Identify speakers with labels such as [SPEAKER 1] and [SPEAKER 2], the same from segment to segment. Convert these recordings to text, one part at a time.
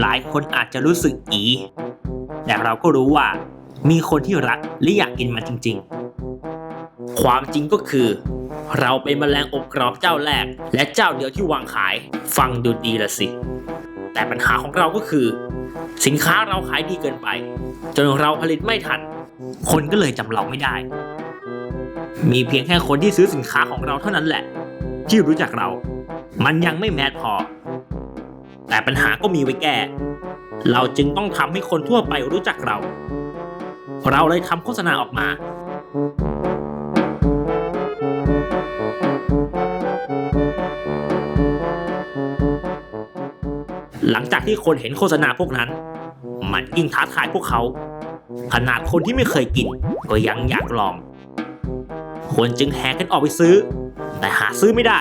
[SPEAKER 1] หลายคนอาจจะรู้สึกอี แต่เราก็รู้ว่า มีคนที่รักและอยากกินมันจริง ๆ ความจริงก็คือ เราเป็นแมลงอบกรอบเจ้าแรก และเจ้าเดียวที่วางขาย ฟังดูดีละสิ แต่ปัญหาของเราก็คือ สินค้าเราขายดีเกินไป จนเราผลิตไม่ทัน คนก็เลยจำเราไม่ได้ มีเพียงแค่คนที่ซื้อสินค้าของเราเท่านั้นแหละ ที่รู้จักเรา มันยังไม่แมสพอ แต่ปัญหาก็มีไว้แก้ เราจึงต้องทำให้คนทั่วไปรู้จักเรา เราเลยทำโฆษณาออกมา หลังจากที่คนเห็นโฆษณาพวกนั้น มันยิ่งท้าทายพวกเขา ขนาดคนที่ไม่เคยกิน ก็ยังอยากลอง คนจึงแห่กันออกไปซื้อ แต่หาซื้อไม่ได้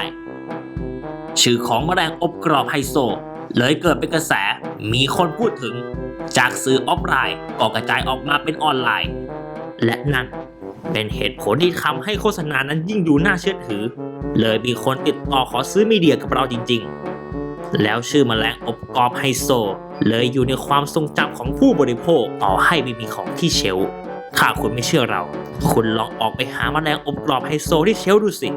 [SPEAKER 1] ชื่อของแมลงอบกรอบไฮโซ เลยเกิดเป็นกระแส มีคนพูดถึง จากสื่อออฟไลน์ก็กระจายออกมาเป็นออนไลน์ และนั่นเป็นเหตุผลที่ทำให้โฆษณานั้นยิ่งดูน่าเชื่อถือ เลยมีคนติดต่อขอซื้อมีเดียกับเราจริง ๆ แล้วชื่อแมลงอบกรอบไฮโซ เลยอยู่ในความทรงจำของผู้บริโภคต่อให้ไม่มีของที่เชล์ถ้าคุณไม่เชื่อเรา คุณลองออกไปหาแมลงอบกรอบไฮโซที่เชล์ดูสิ